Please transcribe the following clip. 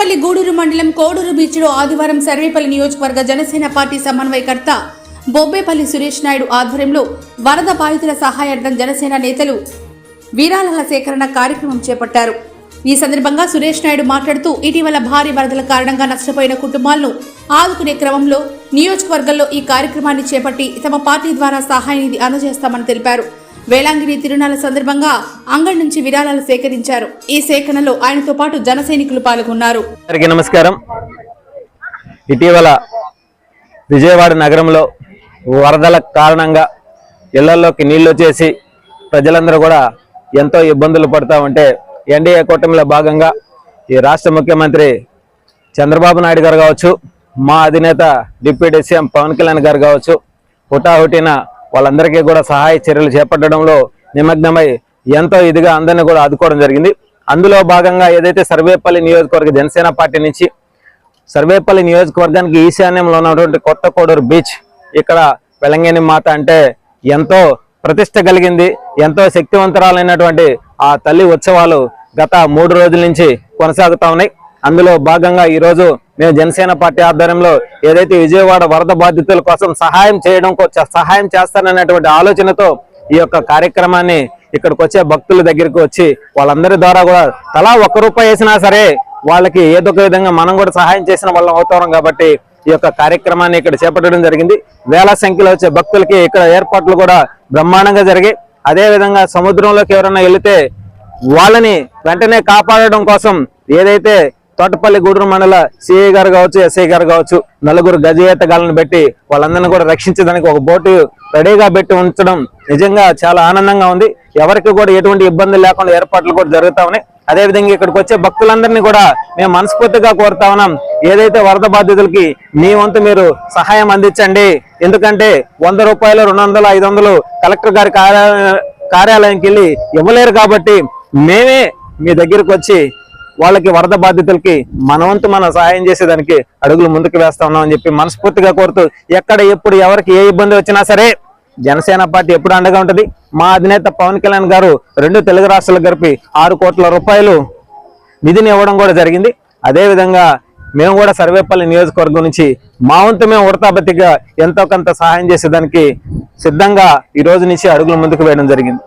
తోటపల్లి గూడూరు మండలం కోడూరు బీచ్లో ఆదివారం సర్వేపల్లి నియోజకవర్గ జనసేన పార్టీ సమన్వయకర్త బొబ్బేపల్లి సురేష్ నాయుడు ఆధ్వర్యంలో వరద బాధితుల సహాయార్థం జనసేన నేతలు వీరాలల సేకరణ కార్యక్రమం చేపట్టారు. ఈ సందర్భంగా సురేష్ నాయుడు మాట్లాడుతూ ఇటీవల భారీ వరదల కారణంగా నష్టపోయిన కుటుంబాలను ఆదుకునే క్రమంలో నియోజకవర్గంలో ఈ కార్యక్రమాన్ని చేపట్టి తమ పార్టీ ద్వారా సహాయ నిధి అందజేస్తామని తెలిపారు. వేలాంగిరి తిరునాల సందర్భంగా అంగడి నుంచి విరాళాలు సేకరించారు. ఈ సేకరణలో ఆయనతో పాటు జన సైనికులు పాల్గొన్నారు నమస్కారం. ఇటీవల విజయవాడ నగరంలో వరదల కారణంగా ఇళ్ళలోకి నీళ్ళు వచ్చేసి ప్రజలందరూ కూడా ఎంతో ఇబ్బందులు పడుతూ ఉంటే ఎన్డీఏ కూటమిలో భాగంగా ఈ రాష్ట్ర ముఖ్యమంత్రి చంద్రబాబు నాయుడు గారు కావచ్చు మా అధినేత డిప్యూటీ సీఎం పవన్ కళ్యాణ్ గారు కావచ్చు హుటాహుటిన వాళ్ళందరికీ కూడా సహాయ చర్యలు చేపట్టడంలో నిమగ్నమై ఎంతో ఇదిగా అందరినీ కూడా ఆదుకోవడం జరిగింది. అందులో భాగంగా ఏదైతే సర్వేపల్లి నియోజకవర్గ జనసేన పార్టీ నుంచి సర్వేపల్లి నియోజకవర్గానికి ఈశాన్యంలో ఉన్నటువంటి కొత్త కోడూరు బీచ్ ఇక్కడ వెలంగేని మాత అంటే ఎంతో ప్రతిష్ట కలిగింది. ఎంతో శక్తివంతరాలైనటువంటి ఆ తల్లి ఉత్సవాలు గత మూడు రోజుల నుంచి కొనసాగుతా ఉన్నాయి. అందులో భాగంగా ఈరోజు మేము జనసేన పార్టీ ఆధ్వర్యంలో ఏదైతే విజయవాడ వరద బాధితుల కోసం సహాయం చేయడం కో- సహాయం చేస్తాననేటువంటి ఆలోచనతో ఈ యొక్క కార్యక్రమాన్ని ఇక్కడికి వచ్చే భక్తుల దగ్గరికి వచ్చి వాళ్ళందరి ద్వారా కూడా తలా ఒక్క రూపాయి వేసినా సరే వాళ్ళకి ఏదో ఒక విధంగా మనం కూడా సహాయం చేసిన వాళ్ళం అవుతాం కాబట్టి ఈ యొక్క కార్యక్రమాన్ని ఇక్కడ చేపట్టడం జరిగింది. వేల సంఖ్యలో వచ్చే భక్తులకి ఇక్కడ ఏర్పాట్లు కూడా బ్రహ్మాండంగా జరిగాయి. అదేవిధంగా సముద్రంలోకి ఎవరైనా వెళితే వాళ్ళని వెంటనే కాపాడడం కోసం ఏదైతే తోటపల్లి గూడూరు మండల సిఐ గారు కావచ్చు ఎస్ఐ గారు కావచ్చు నలుగురు గజయేతగాళ్ళని పెట్టి వాళ్ళందరినీ కూడా రక్షించడానికి ఒక బోటు రెడీగా పెట్టి ఉంచడం నిజంగా చాలా ఆనందంగా ఉంది. ఎవరికి కూడా ఎటువంటి ఇబ్బంది లేకుండా ఏర్పాట్లు కూడా జరుగుతా ఉన్నాయి. అదే విధంగా ఇక్కడికి వచ్చే భక్తులందరినీ కూడా మేము మనస్ఫూర్తిగా కోరుతా ఉన్నాం. ఏదైతే వరద బాధితులకి మీ వంతు మీరు సహాయం అందించండి. ఎందుకంటే వంద రూపాయలు రెండు వందలు ఐదు వందలు కలెక్టర్ గారి కార్యాలయ కార్యాలయానికి వెళ్ళి ఇవ్వలేరు కాబట్టి మేమే మీ దగ్గరకు వచ్చి వాళ్ళకి వరద బాధితులకి మన వంతు మనం సహాయం చేసేదానికి అడుగులు ముందుకు వేస్తా ఉన్నాం అని చెప్పి మనస్ఫూర్తిగా కోరుతూ ఎక్కడ ఎప్పుడు ఎవరికి ఏ ఇబ్బంది వచ్చినా సరే జనసేన పార్టీ ఎప్పుడు అండగా ఉంటుంది? మా అధినేత పవన్ కళ్యాణ్ గారు రెండు తెలుగు రాష్ట్రాలు గడిపి ఆరు కోట్ల రూపాయలు నిధిని ఇవ్వడం కూడా జరిగింది. అదేవిధంగా మేము కూడా సర్వేపల్లి నియోజకవర్గం నుంచి మా వంతు మేము ఉడతాబతిగా ఎంతో కొంత సహాయం చేసేదానికి సిద్ధంగా ఈ రోజు నుంచి అడుగులు ముందుకు వేయడం జరిగింది.